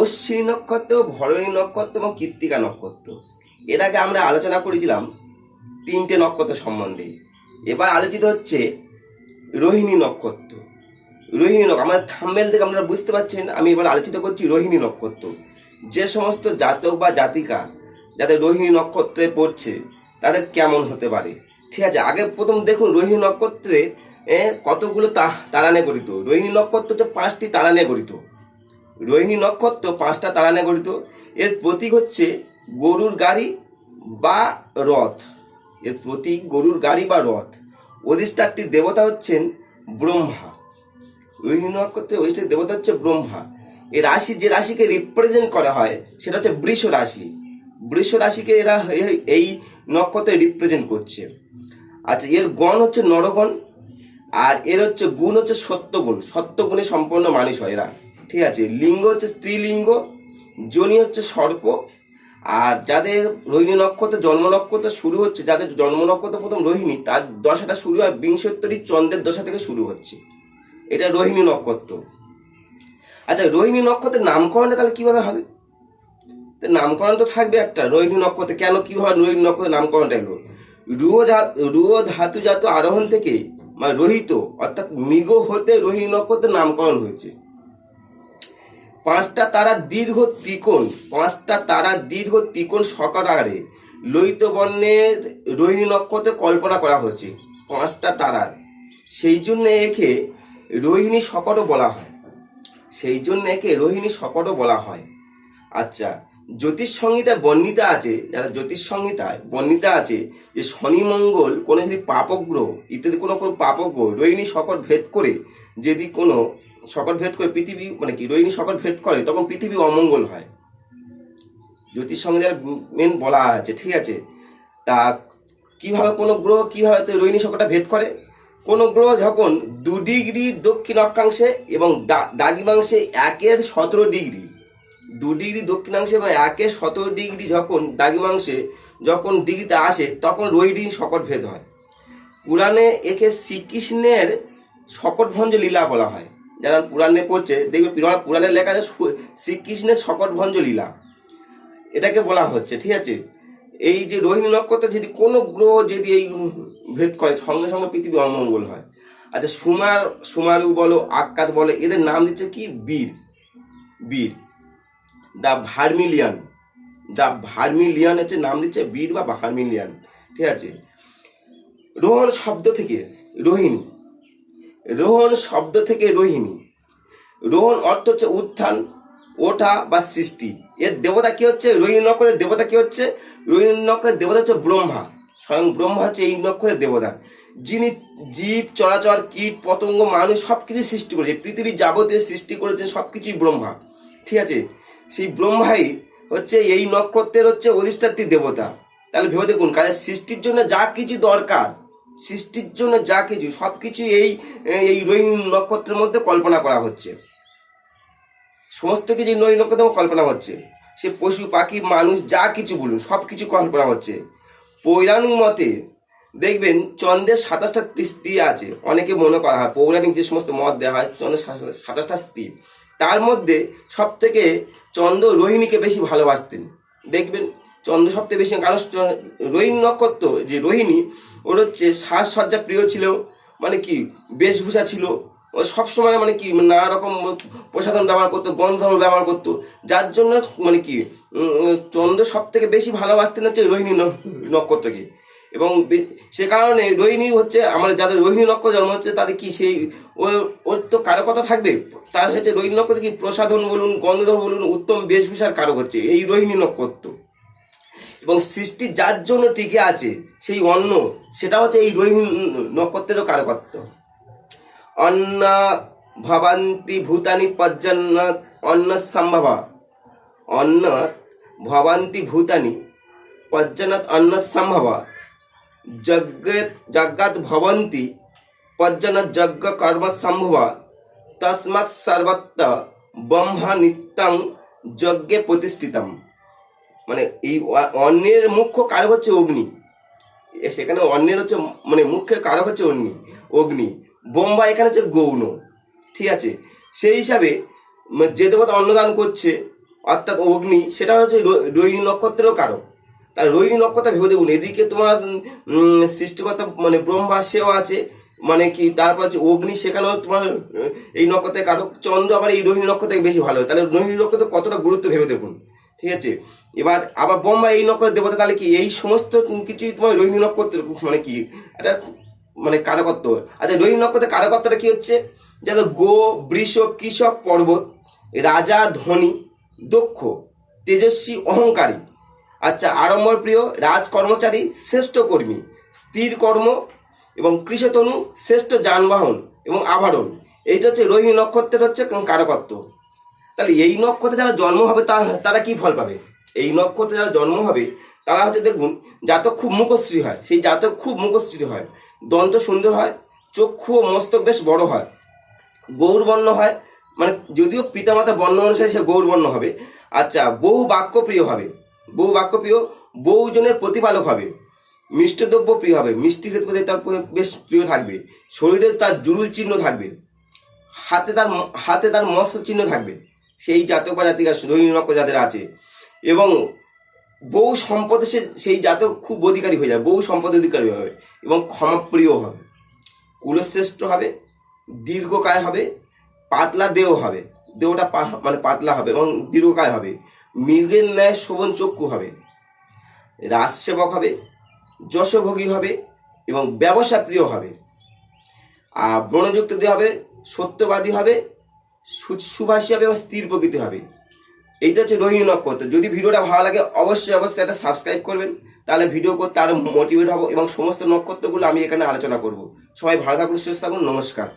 অশ্বিনী নক্ষত্র, ভরণী নক্ষত্র এবং কৃত্তিকা নক্ষত্র। এর আগে আমরা আলোচনা করেছিলাম তিনটে নক্ষত্র সম্বন্ধে। এবার আলোচিত হচ্ছে রোহিণী নক্ষত্র। রোহিণী নক্ষত্র, আমাদের থাম্বেল থেকে আপনারা বুঝতে পারছেন, আমি এবার আলোচিত করছি রোহিণী নক্ষত্র। যে সমস্ত জাতক বা জাতিকা যাদের রোহিণী নক্ষত্রে পড়ছে, তাদের কেমন হতে পারে? ঠিক আছে, আগে প্রথম দেখুন রোহিণী নক্ষত্রে কতগুলো তারা নিয়ে গঠিত। রোহিণী নক্ষত্র হচ্ছে পাঁচটি তারা নিয়ে গঠিত। রোহিণী নক্ষত্র পাঁচটা তারা নিয়ে গঠিত। এর প্রতীক হচ্ছে গরুর গাড়ি বা রথ। এর প্রতীক গরুর গাড়ি বা রথ। অধিষ্ঠাত্রী দেবতা হচ্ছেন ব্রহ্মা। রোহিণী নক্ষত্রের অধিষ্ঠাত্রী দেবতা হচ্ছে ব্রহ্মা। এই রাশি যে রাশিকে রিপ্রেজেন্ট করা হয়, সেটা হচ্ছে বৃষ রাশি। বৃষ রাশিকে এরা এই নক্ষত্রে রিপ্রেজেন্ট করছে। আচ্ছা এর গণ হচ্ছে নরগণ, আর এর হচ্ছে গুণ হচ্ছে সত্যগুণ। সত্যগুণে সম্পন্ন মানুষ হয় এরা। ঠিক আছে? লিঙ্গ হচ্ছে স্ত্রীলিঙ্গ, যোনি হচ্ছে সর্প, আর যাদের রোহিণী নক্ষত্র জন্ম নক্ষত্র শুরু হচ্ছে, যাদের জন্ম নক্ষত্র প্রথম রোহিণী, তার দশাটা শুরু হয় বিংশোত্তরী চন্দ্রের দশা থেকে শুরু হচ্ছে। এটা রোহিণী নক্ষত্র। আচ্ছা রোহিণী নক্ষত্রের নামকরণটা তাহলে কীভাবে হবে? নামকরণ তো থাকবে একটা, রোহিণী নক্ষত্রে। কেন কীভাবে রোহিণী নক্ষত্রের নামকরণটা এলো? ধা- রুয় ধাতুজাত আরোহণ থেকে মানে রোহিত, অর্থাৎ মৃগ হতে রোহিণী নক্ষত্রের নামকরণ হয়েছে। পাঁচটা তারা দীর্ঘ ত্রিকোণ, পাঁচটা তারা দীর্ঘ ত্রিকোণ সকারে লোহিত বর্ণের রোহিণী নক্ষত্রে কল্পনা করা হয়েছে, পাঁচটা তারার সেই জন্য একে রোহিণী শকটও বলা হয়। সেই জন্য একে রোহিণী শকটও বলা হয়। আচ্ছা জ্যোতিষ সংহিতায় বর্ণিতা আছে, যারা জ্যোতিষ সংহিতায় বর্ণিতা আছে যে শনি মঙ্গল কোনো যদি পাপগ্রহ, ইত্যাদি কোনো কোনো পাপগ্রহ রোহিণী শকট ভেদ করে যদি কোনো শকট ভেদ করে পৃথিবী মানে কি, রোহিণী শকট ভেদ করে, তখন পৃথিবী অমঙ্গল হয়। জ্যোতিষ সংহিতার মেন বলা আছে, ঠিক আছে? তা কীভাবে কোনো গ্রহ, কীভাবে তো রোহিণী শকটটা ভেদ করে? কোনো গ্রহ যখন দু ডিগ্রি দক্ষিণ অক্ষাংশে এবং দা- দ্রাঘিমাংশে একের সতেরো ডিগ্রি, দু ডিগ্রি দক্ষিণাংশে এবং একের সতেরো ডিগ্রি যখন দাগিমাংশে যখন ডিগ্রিতে আসে, তখন রোহিণী শকট ভেদ হয়। পুরাণে একে শ্রীকৃষ্ণের শকটভঞ্জ লীলা বলা হয়। যারা পুরাণে পড়ছে, দেখবে পুরা- পুরাণে লেখা আছে শ্রীকৃষ্ণের শকটভঞ্জ লীলা এটাকে বলা হচ্ছে, ঠিক আছে? এই যে রোহিণী নক্ষত্র, যদি কোনো গ্রহ যদি এই ভেদ করে, সঙ্গে সঙ্গে পৃথিবী অমঙ্গল হয়। আচ্ছা সুমার সুমারু বলো আক্কাত বলো, এদের নাম দিচ্ছে কি? বীর। বীর। The vermilion. দ্য ভার্মিলিয়ান হচ্ছে নাম দিচ্ছে বীর বা ভার্মিলিয়ান, ঠিক আছে? রোহন শব্দ থেকে, রোহিণী। রোহন শব্দ থেকে রোহিণী। রোহন অর্থ হচ্ছে উত্থান, ওঠা বা সৃষ্টি। এর দেবতা কি হচ্ছে? রোহিণী নক্ষত্রের দেবতা কি হচ্ছে? রোহিণী নক্ষত্রের দেবতা হচ্ছে ব্রহ্মা। স্বয়ং ব্রহ্মা হচ্ছে এই নক্ষত্রের দেবতা। যিনি জীব, চরাচর, কীট, পতঙ্গ, মানুষ সব কিছু সৃষ্টি করেছে। পৃথিবীর যাবতীয় সৃষ্টি করেছেন সব কিছুই ব্রহ্মা। ঠিক আছে? সেই ব্রহ্মাই হচ্ছে এই নক্ষত্রের হচ্ছে অধিষ্ঠাত্রী দেবতা। তাহলে ভেবে দেখুন, কাজের সৃষ্টির জন্য যা কিছু দরকার সৃষ্টির জন্য যা কিছু সব কিছু এই এই রোহিণী নক্ষত্রের মধ্যে কল্পনা করা হচ্ছে। সমস্ত কিছু নই নক্ষত্র কল্পনা হচ্ছে। সে পশু, পাখি, মানুষ, যা কিছু বলুন সব কিছু কল্পনা হচ্ছে। পৌরাণিক মতে, দেখবেন চন্দ্রের সাতাশটা স্ত্রী আছে, অনেকে মনে করা হয়, পৌরাণিক যে সমস্ত মত দেওয়া হয়, চন্দ্রের সাতাশটা স্ত্রী। তার মধ্যে সব থেকে চন্দ্র রোহিণীকে বেশি ভালোবাসতেন। দেখবেন চন্দ্র সবথেকে বেশি কারণ রোহিণী নক্ষত্র, যে রোহিণী, ওর হচ্ছে সাজসজ্জা প্রিয় ছিল মানে কি বেশভূষা ছিল। ও সবসময় মানে কি নানা রকম প্রসাধন ব্যবহার করতো গন্ধর্ব ব্যবহার করতো। যার জন্য মানে কি চন্দ্র সব থেকে বেশি ভালোবাসতেন হচ্ছে রোহিণী নক্ষত্রকে। এবং সে কারণে রোহিণী হচ্ছে আমাদের যাদের রোহিণী নক্ষত্র জন্ম হচ্ছে, তাদের কি সেই ওর তো কারও কথা থাকবে? তার হচ্ছে রোহিণী নক্ষত্র কি প্রসাধন বলুন গন্ধর্ব বলুন, উত্তম বেশভূষার কারও হচ্ছে এই রোহিণী নক্ষত্র। এবং সৃষ্টি যার জন্য টিকে আছে, সেই অন্ন, সেটা হচ্ছে এই রোহিণী নক্ষত্রেরও কারকত্ব অন্ন ভবান্তি ভূতানি পর্জন্য অন্ন সম্ভবা। অন্ন ভবান্তি ভূতানি পর্জনত অন্ন সম্ভবা। যজ্ঞেত যজ্ঞাত ভবন্তি পর্জনত যজ্ঞ কর্ম সম্ভবা। তস্মাৎ সর্বত্র ব্রহ্মা নিত্যং যজ্ঞে প্রতিষ্ঠিতম। মানে এই অ- অন্নের মুখ্য কারক হচ্ছে অগ্নি। সেখানে অন্যের হচ্ছে মানে মুখ্যের কারক হচ্ছে অগ্নি। অগ্নি। বোম্বা এখানে হচ্ছে গৌণ। ঠিক আছে? সেই হিসাবে যে দেবতা অন্নদান করছে, অর্থাৎ অগ্নি, সেটা হচ্ছে রোহিণী নক্ষত্রেরও কারক। তার রোহিণী নক্ষত্র ভেবে দেখুন, এদিকে তোমার সৃষ্টিকর্তা মানে ব্রহ্মা, সেও আছে। মানে কি, তারপর হচ্ছে অগ্নি, সেখানেও তোমার এই নক্ষত্রের কারক। চন্দ্র আবার এই রোহিণী নক্ষত্রে বেশি ভালো হয়। তাহলে রোহিণী নক্ষত্র কতটা গুরুত্ব ভেবে দেখুন? ঠিক আছে? এবার আবার ব্রহ্মা এই নক্ষত্র দেবতা তাহলে কি এই সমস্ত কিছুই তোমার রোহিণী নক্ষত্র মানে কি? এটা মানে কারকত্ব আচ্ছা রোহিণী নক্ষত্রের কারকত্বটা কি হচ্ছে? যেন গো বৃষ কৃষক, পর্বত, রাজা, ধনী, দক্ষ, তেজস্বী, অহংকারী আচ্ছা আড়ম্বর প্রিয় রাজ কর্মচারী শ্রেষ্ঠ কর্মী, স্থির কর্ম এবং কৃষতনু, শ্রেষ্ঠ যানবাহন এবং আভরণ। এইটা হচ্ছে রোহিণী নক্ষত্রের হচ্ছে কারকত্ব তাহলে এই নক্ষত্রে যারা জন্ম হবে তারা কি ফল পাবে? এই নক্ষত্রে যারা জন্ম হবে, তারা হচ্ছে দেখুন, জাতক খুব মুখশ্রী হয়। সেই জাতক খুব মুখশ্রী হয়। দন্ত সুন্দর হয়, চক্ষু ও মস্তক বেশ বড় হয়। গৌরবর্ণ হয় মানে যদিও পিতামাতা বর্ণ অনুসারে সে গৌরবর্ণ হবে। আচ্ছা বহু বাক্যপ্রিয় হবে। বহু বাক্যপ্রিয়, বহুজনের প্রতিপালক হবে। মিষ্টদ্রব্য প্রিয় হবে। মিষ্টি খেতে প্রতি তার বেশ প্রিয় থাকবে। শরীরে তার জুরুল চিহ্ন থাকবে। হাতে তার হাতে তার মৎস্য চিহ্ন থাকবে। সেই জাতক বা জাতিকা রোহিণী নক্ষত্র যাদের আছে, এবং বহু সম্পদে সে সেই জাতক খুব অধিকারী হয়ে যাবে বহু সম্পদ অধিকারী হবে এবং ক্ষমাপ্রিয় হবে। কুলশ্রেষ্ঠ হবে, দীর্ঘকায় হবে, পাতলা দেহ হবে, দেহটা মানে পাতলা হবে এবং দীর্ঘকায় হবে, মৃগের ন্যায় শোভন চক্ষু হবে, রাজসেবক হবে, যশভোগী হবে এবং ব্যবসা প্রিয় হবে। আর ব্রণযুক্ত দেহ হবে, সত্যবাদী হবে সুভাষী হবে এবং স্থির প্রকৃতি হবে। এইটা হচ্ছে রোহিণী নক্ষত্র। যদি ভিডিওটা ভালো লাগে, অবশ্যই অবশ্যই একটা সাবস্ক্রাইব করবেন। তাহলে ভিডিও করতে আরও মোটিভেট হব এবং সমস্ত নক্ষত্রগুলো আমি এখানে আলোচনা করব। সবাই ভালো থাকুন, সুস্থ থাকুন, নমস্কার।